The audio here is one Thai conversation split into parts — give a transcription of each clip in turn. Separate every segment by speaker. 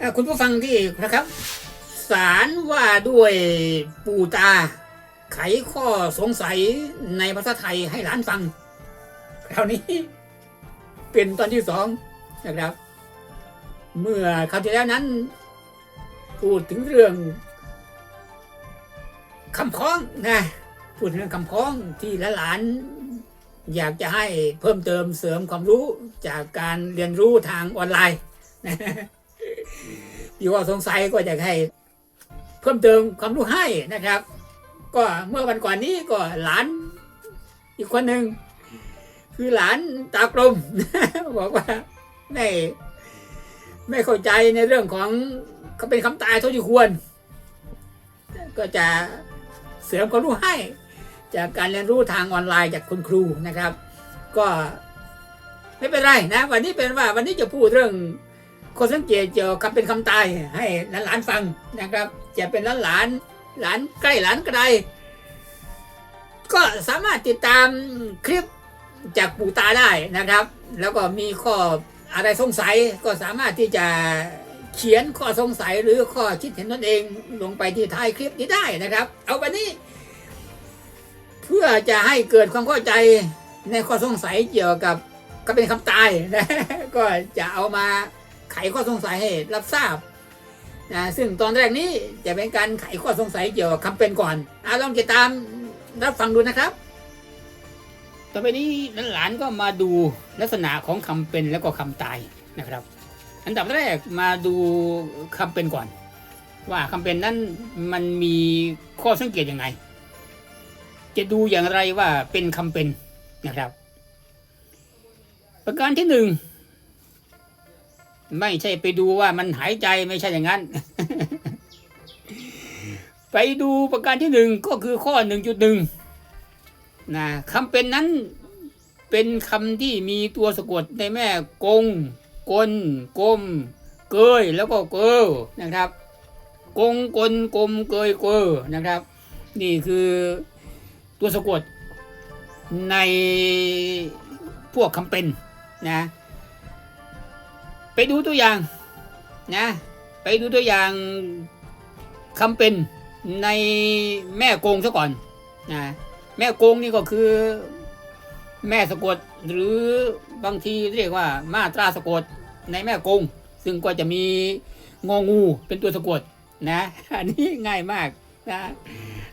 Speaker 1: อะคุณผู้ฟังที่นะครับสารว่าด้วยปู่ตา ไขข้อสงสัยในภาษาไทยให้หลานฟัง คราวนี้เป็นตอนที่สองนะครับ เมื่อคราวที่แล้วนั้น พูดถึงเรื่องคำพ้องนะพูดถึงเรื่องคำพ้องที่หลานอยากจะให้เพิ่มเติมเสริมความรู้จากการเรียนรู้ทางออนไลน์ นะอยู่ว่าสงสัยก็อยากให้เพิ่มเติมความรู้ให้นะครับ ก็เมื่อวันก่อนนี้ก็หลานอีกคนหนึ่งคือหลานตากลมบอกว่าไม่ไม่เข้าใจในเรื่องของเขาเป็นคำตายเท่าที่ควร ก็จะเสริมความรู้ให้ จากการเรียนรู้ทางออนไลน์จากคุณครูนะครับ ก็ไม่เป็นไรนะ วันนี้เป็นว่าวันนี้จะพูดเรื่อง คนสังเกตเกี่ยวกับเป็นคำตายให้หลานๆฟังนะครับ จะเป็นหลานๆหลานใกล้หลานไกล ก็สามารถติดตามคลิปจากปู่ตาได้นะครับ แล้วก็มีข้ออะไรสงสัยก็สามารถที่จะเขียนข้อสงสัยหรือข้อคิดเห็นตนเองลงไปที่ท้ายคลิปนี้ได้นะครับ เอาวันนี้ เพื่อจะให้เกิดความเข้าใจในข้อสงสัยเกี่ยวกับก็เป็นคำตายนะก็จะเอามา ไขข้อสงสัยให้รับทราบนะซึ่งตอนแรกนี้จะเป็นการไขข้อสงสัยเกี่ยวกับคำเป็นก่อนอาลองติดตามรับฟังดูนะครับ ต่อไปนี้หลานๆก็มาดูลักษณะของคำเป็นแล้วก็คำตายนะครับ อันดับแรกมาดูคำเป็นก่อน ว่าคำเป็นนั้นมันมีข้อสังเกตยังไง จะดูอย่างไรว่าเป็นคำเป็นนะครับ ประการที่หนึ่ง ไม่ใช่ไปดูว่ามันหายใจไม่ใช่อย่างนั้น ไปดูประการที่หนึ่งก็คือข้อหนึ่งจุดหนึ่งนะคำเป็นนั้นเป็นคำที่มีตัวสะกดในแม่กง กลกลม เกยแล้วก็เกอนะครับ กงกลกลมเกยเกอนะครับ นี่คือตัวสะกดในพวกคำเป็นนะ ไปดูตัวอย่างนะไปดูตัวอย่างคำเป็นในแม่กงซะก่อนนะแม่กงนี่ก็คือแม่สะกดหรือบางทีเรียกว่ามาตราสะกดในแม่กง ซึ่งก็จะมีงองูเป็นตัวสะกดนะอันนี้ง่ายมากนะ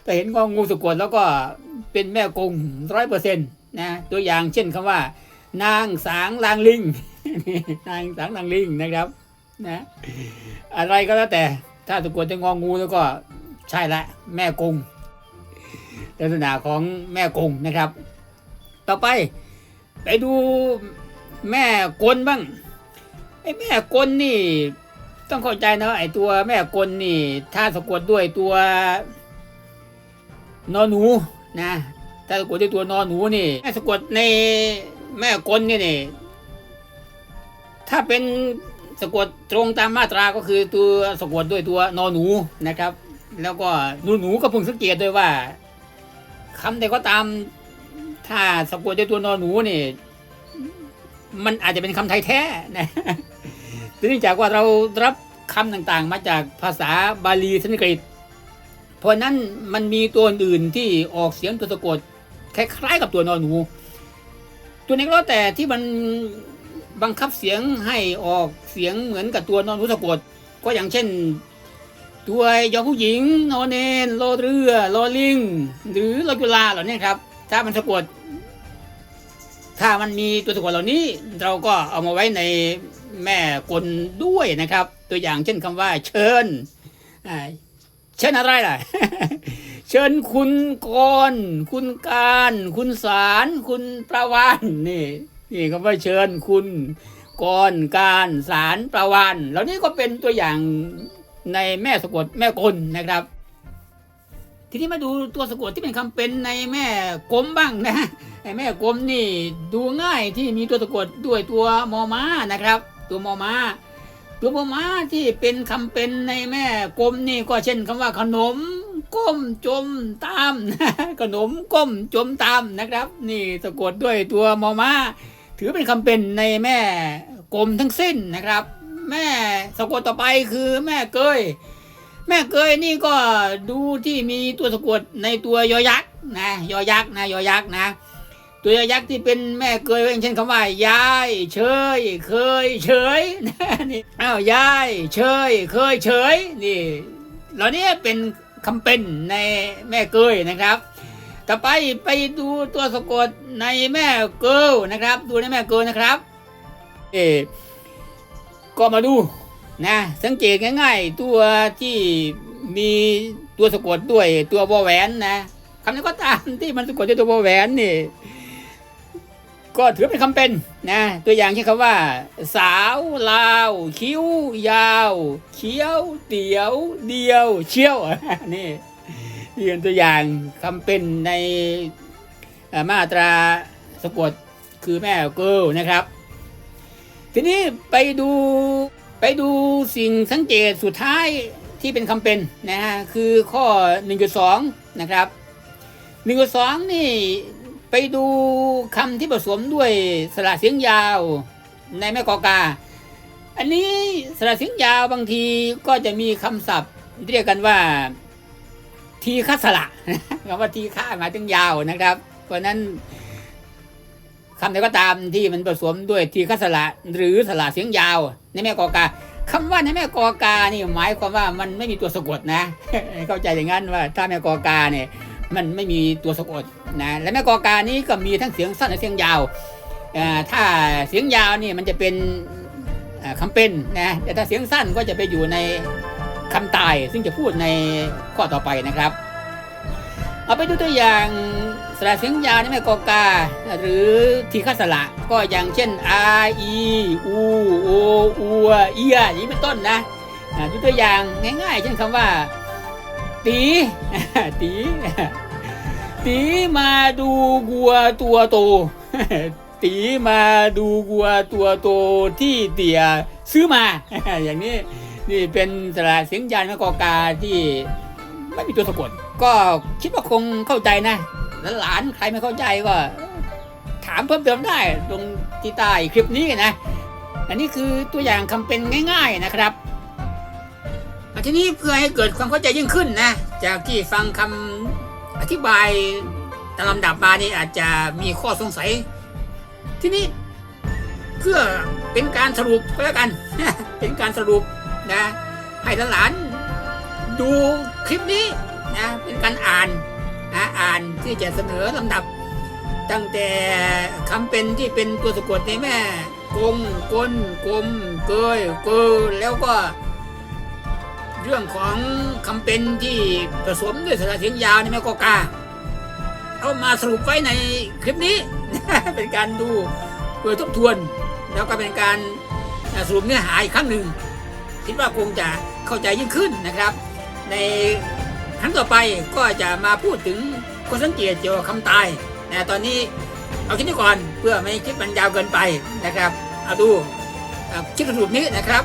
Speaker 1: แต่เห็นงองูสะกดแล้วก็เป็นแม่กงร้อยเปอร์เซ็นต์นะตัวอย่างเช่นคำว่า นางสางลางลิง นางสางลางลิงนะครับ นะ อะไรก็แล้วแต่ ถ้าสะกวดจะงองงูแล้วก็ใช่ละแม่กงลักษณะของแม่กงนะครับ ต่อไปไปดูแม่กลบ้างไอ้แม่กลนี่ ต้องเข้าใจนะไอ้ตัวแม่กลนี่ ถ้าสะกดด้วยตัวนอหนูนะถ้าสะกดด้วยตัวนอหนูนี่ถ้าสะกดในแม่กลนี่นี่ ถ้าเป็นสะกดตรงตามมาตราก็คือตัวสะกดด้วยตัวนอหนูนะครับ แล้วก็หนูหนูก็พิ่งสังเกตด้วยว่าคำใดก็ตาม ถ้าสะกดด้วยตัวนอหนูนี่มันอาจจะเป็นคำไทยแท้นะเนื่องจากว่าเรารับคำต่างๆ มาจากภาษาบาลีสันสกฤต เพราะนั้นมันมีตัวอื่นที่ออกเสียงตัวสะกดคล้ายๆกับตัวนอนหนู ตัวนี้ก็แต่ที่มัน บังคับเสียงให้ออกเสียงเหมือนกับตัวนอนหนูสะกด ก็อย่างเช่น ตัวยอผู้หญิงนอนเนนรอเรือรอลิง หรือรอจุฬาเหล่านี้ครับ ถ้ามันสะกด ถ้ามันมีตัวสะกดเหล่านี้ เราก็เอามาไว้ในแม่กลด้วยนะครับ ตัวอย่างเช่นคำว่า เชิญเชิญอะไรล่ะ เชิญคุณกรคุณการ คุณสาร คุณประวานนี่ นี่คำว่าเชิญคุณกรการสารประวานเหล่านี้ก็เป็นตัวอย่างในแม่สะกดแม่กลนะครับ ทีนี้มาดูตัวสะกดที่เป็นคำเป็นในแม่กลมบ้างนะไอ้แม่กลมนี่ดูง่ายที่มีตัวสะกดด้วยตัวมอม้านะครับ ตัวมอม้าตัวมอม้าที่เป็นคำเป็นในแม่กลมนี่ก็เช่นคำว่าขนมก้มจมตามขนมก้มจมตามนะครับ นี่สะกดด้วยตัวมอม้า ถือเป็นคำเป็นในแม่กลมทั้งสิ้นนะครับ แม่สะกดต่อไปคือแม่เกย แม่เกยนี่ก็ดูที่มีตัวสะกดในตัวยอยักษ์นะยอยักษ์นะยอยักษ์นะ ตัวยอยักษ์ที่เป็นแม่เกยองเช่นคำว่ายายเฉยเคยเฉยนี่อ้าวยายเฉยเคยเฉยนี่เหล่านี้เป็นคำเป็นในแม่เกยนะครับ ต่อไปไปดูตัวสะกดในแม่เกิลนะครับ ดูในแม่เกิลนะครับเอก็มาดูนะ สังเกตง่ายๆ ตัวที่มีตัวสะกดด้วยตัววอแหวนนะคำนี้ก็ตามที่มันสะกดด้วยตัววอแหวนนี่ ก็ถือเป็นคำเป็นนะ ตัวอย่างเช่นคำว่า สาวลาว คิ้วยาวเขียว เตี๋ยว เดียว เชี่ยวนี่ นี่เป็นตัวอย่างคำเป็นในมาตราสะกดคือแม่เกิลนะครับ ทีนี้ไปดูไปดูสิ่งสังเกตสุดท้ายที่เป็นคำเป็นนะฮะคือข้อ 1.2 นะครับ1.2 นี่ไปดูคำที่ผสมด้วยสระเสียงยาวในแม่กอกา อันนี้สระเสียงยาวบางทีก็จะมีคำศัพท์เรียกกันว่า ทีฆสระคำว่าทีฆะหมายถึงยาวนะครับ เพราะนั้นคำใดก็ตามที่มันผสมด้วยทีฆสระหรือสระเสียงยาว ในแม่กอกาคำว่าในแม่กอกานี่หมายความว่ามันไม่มีตัวสะกดนะ เข้าใจอย่างนั้นว่าถ้าแม่กอกาเนี่ยมันไม่มีตัวสะกดนะและแม่กอกานี้ก็มีทั้งเสียงสั้นและเสียงยาวถ้าเสียงยาวนี่มันจะเป็นคำเป็นนะแต่ถ้าเสียงสั้นก็จะไปอยู่ใน คำตายซึ่งจะพูดในข้อต่อไปนะครับ เอาไปดูตัวอย่างสระเสียงยาวในแม่กอกา หรือทีฆสระก็อย่างเช่น r e u o u เอียอย่างนี้เป็นต้นนะดูตัวอย่างง่าย ๆ เช่นคำว่า ตีตีตีมาดูวัวตัวโตตีมาดูวัวตัวโตที่เตี่ยซื้อมา อย่างนี้ นี่เป็นสระเสียงยานแม่กอกาที่ไม่มีตัวสะกด ก็คิดว่าคงเข้าใจนะแล้วหลานใครไม่เข้าใจก็ ถามเพิ่มเติมได้ตรงที่ใต้คลิปนี้นะ อันนี้คือตัวอย่างคำเป็นง่าย ๆนะครับทีนี้เพื่อให้เกิดความเข้าใจยิ่งขึ้นนะ จากที่ฟังคำอธิบายตามลำดับมานี่อาจจะมีข้อสงสัย ทีนี้เพื่อเป็นการสรุปก็แล้วกัน เป็นการสรุป นะ ให้หลานๆดูคลิปนี้นะเป็นการอ่านนะอ่านที่จะเสนอลำดับ ตั้งแต่คำเป็นที่เป็นตัวสะกดในแม่กงกลกลมเกยเกอแล้วก็ เรื่องของคำเป็นที่ผสมด้วยสระเสียงยาวในแม่กอกาเอามาสรุปไว้ในคลิปนี้ เป็นการดูเพื่อทบทวน แล้วก็เป็นการสรุปเนื้อหาอีกครั้งหนึ่ง คิดว่าคงจะเข้าใจยิ่งขึ้นนะครับ ในครั้งต่อไปก็จะมาพูดถึงคนสังเกตเกี่ยวกับคำตายนะตอนนี้เอาคลิปนี้ก่อนเพื่อไม่ให้คลิปมันยาวเกินไปนะครับ เอาดูคลิปสรุปนี้นะครับ